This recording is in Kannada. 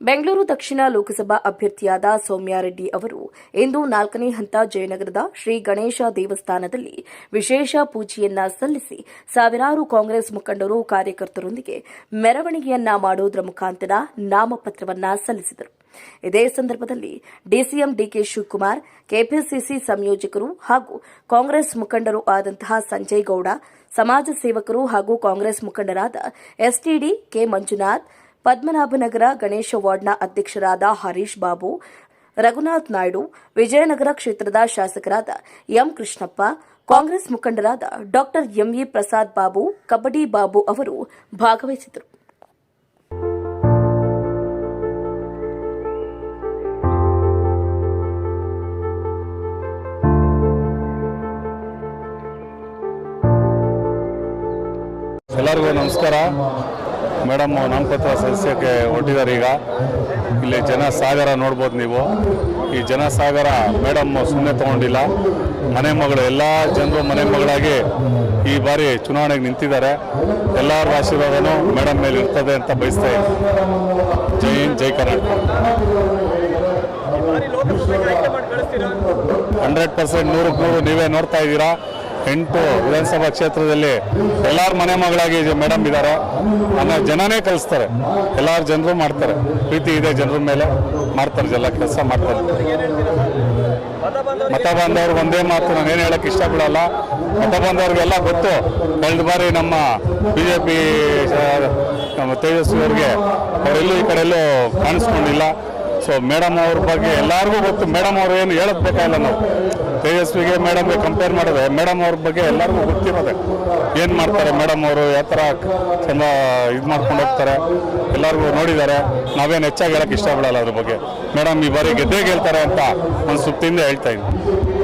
ಬೆಂಗಳೂರು ದಕ್ಷಿಣ ಲೋಕಸಭಾ ಅಭ್ಯರ್ಥಿಯಾದ ಸೌಮ್ಯಾರೆಡ್ಡಿ ಅವರು ಇಂದು ನಾಲ್ಕನೇ ಹಂತ ಜಯನಗರದ ಶ್ರೀ ಗಣೇಶ ದೇವಸ್ಥಾನದಲ್ಲಿ ವಿಶೇಷ ಪೂಜೆಯನ್ನ ಸಲ್ಲಿಸಿ ಸಾವಿರಾರು ಕಾಂಗ್ರೆಸ್ ಮುಖಂಡರು ಕಾರ್ಯಕರ್ತರೊಂದಿಗೆ ಮೆರವಣಿಗೆಯನ್ನ ಮಾಡುವುದರ ಮುಖಾಂತರ ನಾಮಪತ್ರವನ್ನ ಸಲ್ಲಿಸಿದರು. ಇದೇ ಸಂದರ್ಭದಲ್ಲಿ ಡಿಸಿಎಂ ಡಿಕೆ ಶಿವಕುಮಾರ್, ಕೆಪಿಸಿಸಿ ಸಂಯೋಜಕರು ಹಾಗೂ ಕಾಂಗ್ರೆಸ್ ಮುಖಂಡರು ಆದಂತಹ ಸಂಜಯ್ ಗೌಡ, ಸಮಾಜ ಸೇವಕರು ಹಾಗೂ ಕಾಂಗ್ರೆಸ್ ಮುಖಂಡರಾದ ಎಸ್ಟಿಡಿ ಕೆ ಮಂಜುನಾಥ್ ಪದ್ಮನಾಭನಗರ ಗಣೇಶ ವಾರ್ಡ್ನ ಅಧ್ಯಕ್ಷರಾದ ಹರೀಶ್ ಬಾಬು, ರಘುನಾಥ್ ನಾಯ್ಡು, ವಿಜಯನಗರ ಕ್ಷೇತ್ರದ ಶಾಸಕರಾದ ಎಂ ಕೃಷ್ಣಪ್ಪ, ಕಾಂಗ್ರೆಸ್ ಮುಖಂಡರಾದ ಡಾ ಎಂಇ ಪ್ರಸಾದ್ ಬಾಬು, ಕಬಡ್ಡಿ ಬಾಬು ಅವರು ಭಾಗವಹಿಸಿದರು. ಎಲ್ಲರಿಗೂ ನಮಸ್ಕಾರ. ಮೇಡಮ್ ನಾಮಪತ್ರ ಸದಸ್ಯಕ್ಕೆ ಹೊರಟಿದ್ದಾರೆ ಈಗ. ಇಲ್ಲಿ ಜನಸಾಗರ ನೋಡ್ಬೋದು ನೀವು. ಈ ಜನಸಾಗರ ಮೇಡಮ್ ಸುಮ್ಮನೆ ತಗೊಂಡಿಲ್ಲ. ಮನೆ ಮಗಳು ಎಲ್ಲ ಜನರು ಮನೆ ಮಗಳಾಗಿ ಈ ಬಾರಿ ಚುನಾವಣೆಗೆ ನಿಂತಿದ್ದಾರೆ. ಎಲ್ಲರ ಆಶೀರ್ವಾದನೂ ಮೇಡಮ್ ಮೇಲೆ ಇರ್ತದೆ ಅಂತ ಬಯಸ್ತಾ ಇದ್ದೀನಿ. ಜೈ ಹಿಂದ್ ಜೈ ಕರ್ನಾಟಕ. ಹಂಡ್ರೆಡ್ ಪರ್ಸೆಂಟ್ ನೂರಕ್ಕೆ ನೂರು ನೀವೇ ನೋಡ್ತಾ ಇದ್ದೀರಾ? ಎಂಟು ವಿಧಾನಸಭಾ ಕ್ಷೇತ್ರದಲ್ಲಿ ಎಲ್ಲಾರ ಮನೆ ಮಗಳಾಗಿ ಮೇಡಮ್ ಇದ್ದಾರೆ ಅನ್ನೋ ಜನನೇ ಕಲಿಸ್ತಾರೆ. ಎಲ್ಲರ ಜನರು ಮಾಡ್ತಾರೆ. ಪ್ರೀತಿ ಇದೆ ಜನರ ಮೇಲೆ. ಮಾಡ್ತಾರೆ ಎಲ್ಲ ಕೆಲಸ ಮಾಡ್ತಾರೆ. ಮತ ಬಂದವ್ರು ಒಂದೇ ಮಾತು ನಾನು ಏನು ಹೇಳಕ್ಕೆ ಇಷ್ಟಪಡಲ್ಲ. ಮತ ಬಾಂಧವ್ರಿಗೆಲ್ಲ ಗೊತ್ತು. ಕಳೆದ ಬಾರಿ ನಮ್ಮ ಬಿ ಜೆ ಪಿ ನಮ್ಮ ತೇಜಸ್ವಿ ಅವರಿಗೆ ಅವರೆಲ್ಲೂ ಈ ಕಡೆಯಲ್ಲೂ ಕಾಣಿಸ್ಕೊಂಡಿಲ್ಲ. ಸೊ ಮೇಡಮ್ ಅವ್ರ ಬಗ್ಗೆ ಎಲ್ಲರಿಗೂ ಗೊತ್ತು. ಮೇಡಮ್ ಅವ್ರು ಏನು ಹೇಳಕ್ ಬೇಕಾಗಿಲ್ಲ ನಾವು. ತೇಜಸ್ವಿಗೆ ಮೇಡಮ್ಗೆ ಕಂಪೇರ್ ಮಾಡಿದ್ರೆ ಮೇಡಮ್ ಅವ್ರ ಬಗ್ಗೆ ಎಲ್ಲರಿಗೂ ಗೊತ್ತಿರೋದೆ. ಏನು ಮಾಡ್ತಾರೆ ಮೇಡಮ್ ಅವರು, ಯಾವ ಥರ ಚಂದ ಇದು ಮಾಡ್ಕೊಂಡು ಹೋಗ್ತಾರೆ, ಎಲ್ಲರಿಗೂ ನೋಡಿದ್ದಾರೆ. ನಾವೇನು ಹೆಚ್ಚಾಗಿ ಹೇಳೋಕ್ಕೆ ಇಷ್ಟಪಡಲ್ಲ ಅದ್ರ ಬಗ್ಗೆ. ಮೇಡಮ್ ಈ ಬಾರಿ ಗೆದ್ದೇ ಗೆಲ್ತಾರೆ ಅಂತ ಒಂದು ಸುತ್ತಿಂದ ಹೇಳ್ತಾ ಇದ್ದೀನಿ.